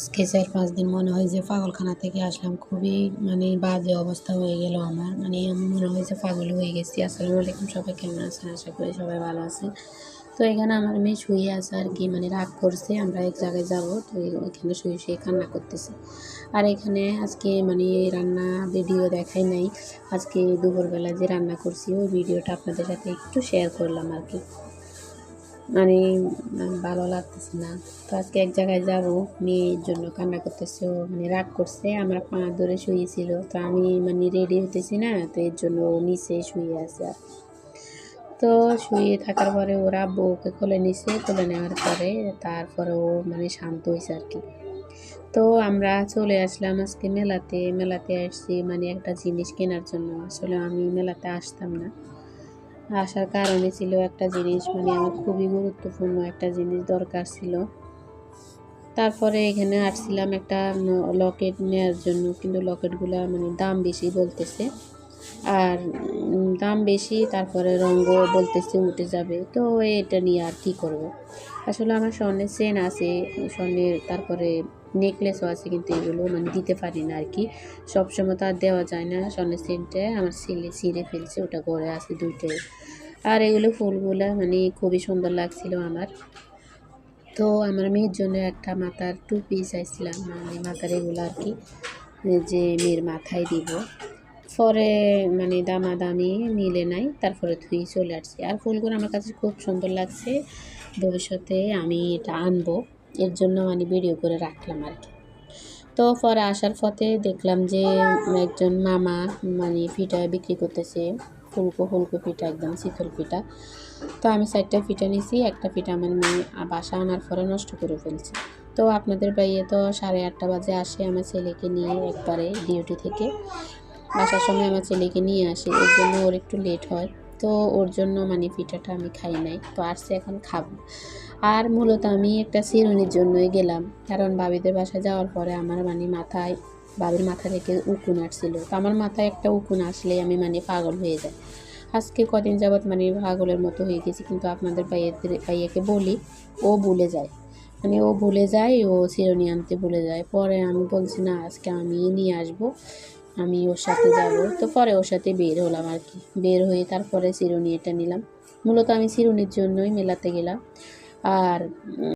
আজকে চার পাঁচ দিন মনে হয় যে পাগলখানা থেকে আসলাম। খুবই মানে বাজে অবস্থা হয়ে গেল আমার। মানে আমি মনে হয় যে পাগল হয়ে গেছি। আসসালামু আলাইকুম, সবাই কেমন আছেন? আশা করি সবাই ভালো আছে তো এখানে আমার মেয়ে শুয়ে আছে আর কি মানে রাগ করছে, আমরা এক জায়গায় যাব। তো এখানে শুয়ে শুয়ে কান্না করতেছে। আর এখানে আজকে মানে রান্না ভিডিও দেখাই নাই। আজকে দুপুরবেলা যে রান্না করছি, ওই ভিডিওটা আপনাদের সাথে একটু শেয়ার করলাম আর কি। মানে ভালো লাগতেছে না। তো আজকে এক জায়গায় যাব, মেয়ের জন্য কান্না করতেছে, ও মানে রাগ করছে, আমার পা ধরে শুয়েছিল। তো আমি মানে রেডি হতেছি না, তো এর জন্য ও নিচে শুয়ে আছে আর তো শুয়ে থাকার পরে ওরা বউকে কোলে নিছে, কোলে নেওয়ার পরে তারপরে ও মানে শান্ত হয়েছে আর কি। তো আমরা চলে আসলাম আজকে মেলাতে। মেলাতে আসছি মানে একটা জিনিস কেনার জন্য। আসলে আমি মেলাতে আসতাম না। আসার কারণে ছিল একটা জিনিস মানে আমার খুবই গুরুত্বপূর্ণ একটা জিনিস দরকার ছিল। তারপরে এখানে আসছিলাম একটা লকেট নেওয়ার জন্য, কিন্তু লকেটগুলো মানে দাম বেশি বলতেছে। আর দাম বেশি, তারপরে রঙও বলতেছে উঠে যাবে। তো এটা নিয়ে আর কি করব? আসলে আমার স্বর্ণের চেন আছে, স্বর্ণের তারপরে নেকলেসও আছে, কিন্তু এগুলো মানে দিতে পারি না আর কি। সবসময় তো আর দেওয়া যায় না, স্বর্ণের চেনটা আমার ছেলে ছিঁড়ে ফেলছে, ওটা ঘরে আছে দুইটাই। আর এগুলো ফুলগুলো মানে খুবই সুন্দর লাগছিল আমার। তো আমার মেয়ের জন্য একটা মাথার টুপি চাইছিলাম মানে মাথার এগুলো আর কি, যে মেয়ের মাথায় দিব। পরে মানে দামাদামি মিলে নাই, তারপরে ধুই চলে আসছি। আর ফুলগুলো আমার কাছে খুব সুন্দর লাগছে। ভবিষ্যতে আমি এটা আনব। এর জন্য মানে ভিডিও করে রাখলাম আর কি। তো পরে আসার পথে দেখলাম যে একজন মামা মানে পিঠা বিক্রি করতেছে। ফুলকো ফুলকো পিঠা, একদম শীতল পিঠা। তো আমি চারটা পিঠা নিয়েছি একটা পিঠা আমার মেয়ে বাসা আনার পরে নষ্ট করে ফেলছে। তো আপনাদের বাইয়ে তো সাড়ে আটটা বাজে আসে আমার ছেলেকে নিয়ে একবারে ডিউটি থেকে। আসার সময় আমার ছেলেকে নিয়ে আসে এর জন্য ওর একটু লেট হয়। তো ওর জন্য মানে পিঠাটা আমি খাই নাই, তো আসছে এখন খাব। আর মূলত আমি একটা চিরুনির জন্যই গেলাম, কারণ বাবিদের বাসায় যাওয়ার পরে আমার মানে মাথায়, বাবির মাথা থেকে উকুন আসছিল। তো আমার মাথায় একটা উকুন আসলে আমি মানে পাগল হয়ে যাই। আজকে কদিন যাবৎ মানে পাগলের মতো হয়ে গেছি, কিন্তু আপনাদের ভাইয়েদের, ভাইয়াকে বলি, ও ভুলে যায়। মানে ও ভুলে যায়, ও চিরুনি আনতে ভুলে যায়। পরে আমি বলছি, না, আজকে আমি নিয়ে আসব। আমি ওর সাথে যাব। তো পরে ওর সাথে বের হলাম আর কি। বের হয়ে তারপরে চিরুনি এটা নিলাম। মূলত আমি চিরুনির জন্যই মেলাতে গেলাম। আর